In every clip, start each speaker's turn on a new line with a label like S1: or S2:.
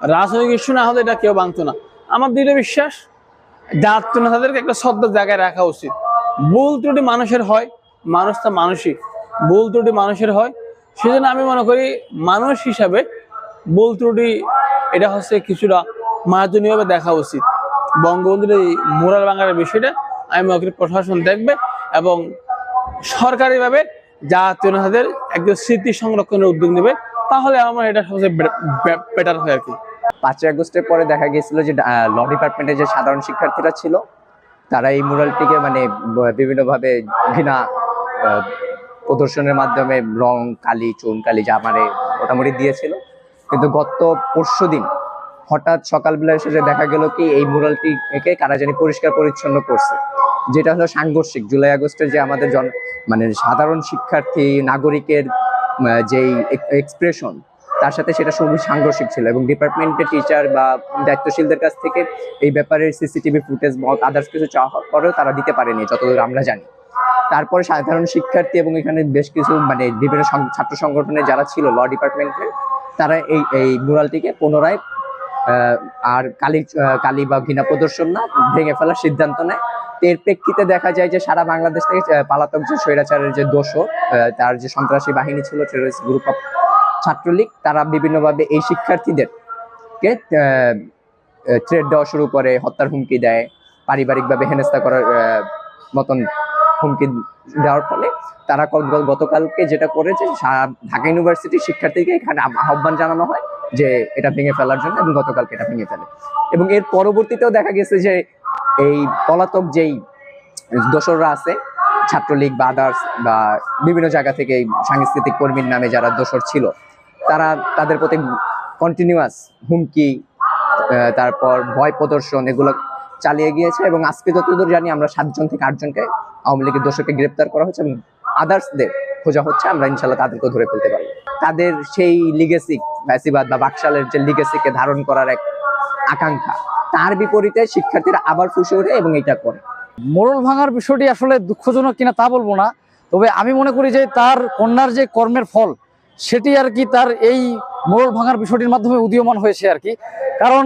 S1: রাজনৈতিক ইস্যু না হলে এটা কেউ ভাঙতো না। আমার দৃঢ় বিশ্বাস জাত না তাদেরকে একটা শ্রদ্ধার জায়গায় রাখা উচিত। ভুল ত্রুটি মানুষের হয়, মানুষ তো মানুষই। ভুল ত্রুটি মানুষের হয়। সেজন্য আমি মনে করি মানুষ হিসাবে ভুল ত্রুটি, এটা হচ্ছে কিছুটা মার্জনীয়ভাবে দেখা উচিত। বঙ্গবন্ধুর এই মোরাল বাঙালির বিষয়টা আমি মনে করি প্রশাসন দেখবে এবং সরকারিভাবে জাতীয় নেতাদের একজন স্মৃতি সংরক্ষণের উদ্যোগ নেবে, তাহলে আমার এটা সবচেয়ে বেটার হয় আর কি।
S2: পাঁচই আগস্টের পরে দেখা গিয়েছিল যে ল ডিপার্টমেন্টের যে সাধারণ শিক্ষার্থীরা ছিল, তারা এই মুরালটিকে মানে বিভিন্নভাবে ঘৃণা প্রদর্শনের মাধ্যমে রং, কালি, চুন, কালি যা মানে মোটামুটি দিয়েছিল। কিন্তু গত পরশু দিন হঠাৎ সকালবেলা এসে দেখা গেল কি, এই মুরালটিকে কারা জানি পরিষ্কার পরিচ্ছন্ন করছে। যেটা হলো সাংঘর্ষিক। জুলাই আগস্টের যে আমাদের জন মানে সাধারণ শিক্ষার্থী, নাগরিকের যেই এক্সপ্রেশন তার সাথে সেটা খুবই সাংঘর্ষিক ছিল এবং ডিপার্টমেন্টের টিচার বা দায়িত্বশীলদের কাছ থেকে এই ব্যাপারে সিসিটিভি ফুটেজ বা আদার্স কিছু চাওয়া পরেও তারা দিতে পারেনি যতদূর আমরা জানি। তারপরে সাধারণ শিক্ষার্থী এবং এখানে বেশ কিছু মানে বিভিন্ন ছাত্র সংগঠনের যারা ছিল ল ডিপার্টমেন্টের তারা এই এই মুরালটিকে পুনরায় আর কালি কালি বা ঘৃণা প্রদর্শন না ভেঙে ফেলার সিদ্ধান্ত নেয়। এর প্রেক্ষিতে দেখা যায় যে সারা বাংলাদেশ থেকে পালাতক যে স্বৈরাচারের যে আহ, তার যে সন্ত্রাসী বাহিনী ছিল টেরোরিস্ট গ্রুপ অফ ছাত্রলীগ, তারা বিভিন্নভাবে এই শিক্ষার্থীদেরকে থ্রেড দেওয়া শুরু করে, হত্যার হুমকি দেয়, পারিবারিকভাবে হেনস্থা করার মতন হুমকি দেওয়ার ফলে তারা গতকালকে যেটা করেছে, সা- ঢাকা ইউনিভার্সিটির শিক্ষার্থীকে এখানে আহ্বান জানানো হয় যে এটা ভেঙে ফেলার জন্য এবং গতকালকে এটা ভেঙে ফেলে। এবং এর পরবর্তীতেও দেখা গেছে যে এই পলাতক যেই দোসররা আছে ছাত্রলীগ বা আদার্স বা বিভিন্ন জায়গা থেকে সাংস্কৃতিক কর্মীর নামে যারা দোসর ছিল, তারা তাদের প্রতি কন্টিনিউয়াস হুমকি তারপর ভয় প্রদর্শন এগুলো চালিয়ে গিয়েছে এবং আজকে যতদূর জানি আমরা সাতজন থেকে আটজনকে আওয়ামী লীগের দোষকে গ্রেপ্তার করা হচ্ছে এবং আদার্সদের খোঁজা হচ্ছে, আমরা ইনশাল্লাহ তাদেরকে ধরে ফেলতে পারি তাদের সেই লিগেসি ফ্যাসিবাদ বা বাকশালের যে লিগেসিকে ধারণ করার এক আকাঙ্ক্ষা, তার বিপরীতে শিক্ষার্থীরা আবার ফুসে ওঠে এবং এটা করে।
S3: মোড়ল ভাঙার বিষয়টি আসলে দুঃখজনক কিনা তা বলব না, তবে আমি মনে করি যে তার কন্যার যে কর্মের ফল, সেটি আর কি তার এই মোড়ল ভাঙার বিষয়টির মাধ্যমে উদীয়মান হয়েছে আর কি। কারণ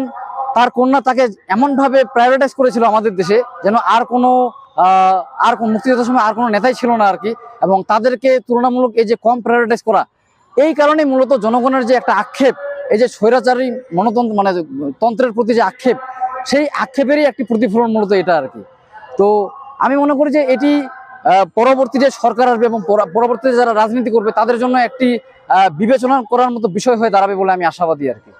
S3: তার কন্যা তাকে এমনভাবে প্রায়োরিটাইজ করেছিল আমাদের দেশে, যেন আর কোনো আর কোনো মুক্তিযুদ্ধের সময় আর কোনো নেতাই ছিল না আর কি, এবং তাদেরকে তুলনামূলক এই যে কম প্রায়োরিটাইজ করা, এই কারণে মূলত জনগণের যে একটা আক্ষেপ, এই যে স্বৈরাচারী মনতন্ত্র মানে তন্ত্রের প্রতি যে আক্ষেপ, সেই আক্ষেপেরই একটি প্রতিফলন মূলত এটা আর কি। তো আমি মনে করি যে এটি পরবর্তী যে সরকার আসবে এবং পরবর্তী পরবর্তীতে যারা রাজনীতি করবে, তাদের জন্য একটি বিবেচনা করার মতো বিষয় হয়ে দাঁড়াবে বলে আমি আশাবাদী আর কি।